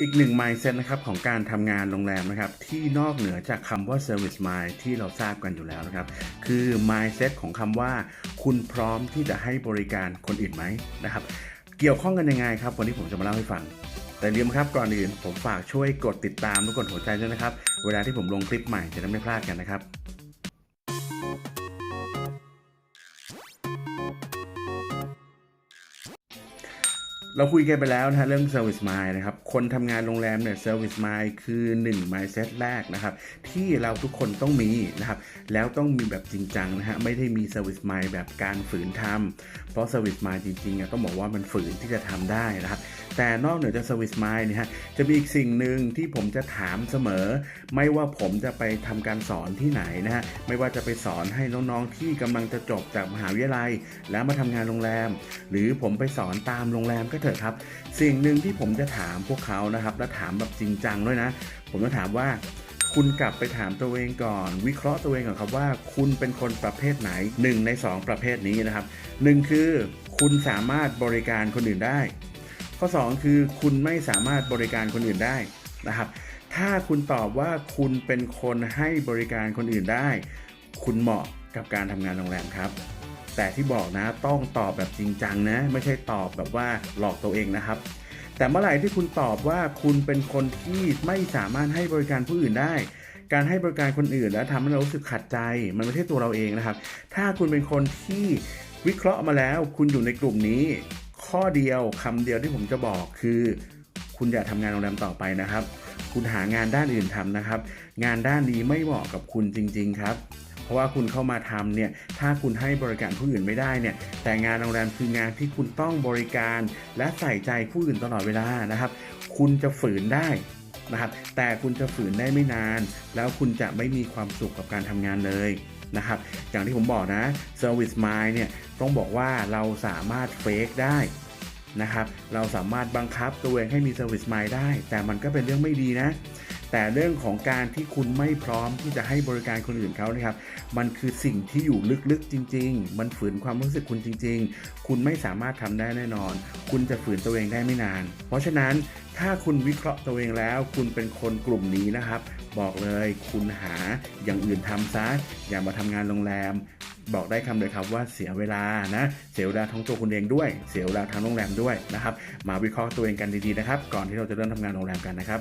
อีกหนึ่ง mindset นะครับของการทำงานโรงแรมนะครับ ที่นอกเหนือจากคำว่า service mind ที่เราทราบกันอยู่แล้วนะครับ คือ mindset ของคำว่า คุณพร้อมที่จะให้บริการคนอื่นไหมนะครับ เกี่ยวข้องกันยังไงครับ วันนี้ผมจะมาเล่าให้ฟัง แต่เดี๋ยวครับก่อนอื่นผมฝากช่วยกดติดตามทุกคนหัวใจด้วยนะครับ เวลาที่ผมลงคลิปใหม่จะได้ไม่พลาดกันนะครับ เราคุยกันไปแล้วนะฮะเรื่อง Service Mind นะครับ คนทำงานโรงแรมเนี่ย Service Mind คือ 1 mindset แรกนะครับ ที่เราทุกคนต้องมีนะครับ แล้วต้องมีแบบจริงจังนะฮะ ไม่ได้มี Service Mind แบบการฝืนทำเพราะ Service Mind จริงๆอะต้องบอกว่ามันฝืนที่จะทำได้นะครับ แต่นอกเหนือจาก Service Mind เนี่ยฮะ จะมีอีกสิ่งหนึ่งที่ผมจะถามเสมอ ไม่ว่าผมจะไปทำการสอนที่ไหนนะฮะ ไม่ว่าจะไปสอนให้น้องๆที่กำลังจะจบจากมหาวิทยาลัย แล้วมาทำงานโรงแรม หรือผมไปสอนตามโรงแรมก็เถอะครับ สิ่งหนึ่งที่ผมจะถามพวกเขานะครับ และถามแบบจริงจังด้วยนะ ผมจะถามว่าคุณกลับไปถามตัวเองก่อน วิเคราะห์ตัวเองก่อนครับว่าคุณเป็นคนประเภทไหนหนึ่งในสองประเภทนี้นะครับหนึ่งคือคุณสามารถบริการคนอื่นได้ ข้อ 2 คือคุณไม่สามารถบริการคนอื่นได้นะครับ ถ้าคุณตอบว่าคุณเป็นคนให้บริการคนอื่นได้ คุณเหมาะกับการทำงานโรงแรมครับ แต่ที่บอกนะต้องตอบแบบจริงจังนะ ไม่ใช่ตอบแบบว่าหลอกตัวเองนะครับ แต่เมื่อไหร่ที่คุณตอบว่าคุณเป็นคนที่ไม่สามารถให้บริการผู้อื่นได้ การให้บริการคนอื่นแล้วทำให้เรารู้สึกขัดใจ มันไม่ใช่ตัวเราเองนะครับ ถ้าคุณเป็นคนที่วิเคราะห์มาแล้ว คุณอยู่ในกลุ่มนี้ ข้อเดียวคำเดียวที่ผมจะบอกคือ คุณอย่าทำงานโรงแรมต่อไปนะครับ คุณหางานด้านอื่นทำนะครับ งานด้านนี้ไม่เหมาะกับคุณจริง ๆ ครับ เพราะว่าคุณเข้ามาทำเนี่ยถ้าคุณให้บริการผู้อื่นไม่ได้เนี่ยแต่งานโรงแรมคืองานที่คุณต้องบริการ และใส่ใจผู้อื่นตลอดเวลานะครับ คุณจะฝืนได้นะครับแต่คุณจะฝืนได้ไม่นาน แล้วคุณจะไม่มีความสุขกับการทำงานเลยนะครับอย่างที่ผมบอกนะ Service Mind เนี่ยต้องบอกว่าเราสามารถเฟกได้นะครับเราสามารถบังคับตัวเองให้มี Service Mind ได้ แต่มันก็เป็นเรื่องไม่ดีนะ แต่เรื่องของการที่คุณไม่พร้อมที่จะให้บริการคนอื่นเขานะครับ มันคือสิ่งที่อยู่ลึกๆจริง ๆ มันฝืนความรู้สึกคุณจริง ๆ คุณไม่สามารถทำได้แน่นอน คุณจะฝืนตัวเองได้ไม่นาน เพราะฉะนั้นถ้าคุณวิเคราะห์ตัวเองแล้ว คุณเป็นคนกลุ่มนี้นะครับ บอกเลยคุณหาอย่างอื่นทำซะอย่ามาทำงานโรงแรมบอกได้คำเลยครับว่าเสียเวลานะ เสียเวลาทั้งตัวคุณเองด้วย เสียเวลาทั้งโรงแรมด้วยนะครับ มาวิเคราะห์ตัวเองกันดีๆนะครับ ก่อนที่เราจะเริ่มทำงานโรงแรมกันนะครับ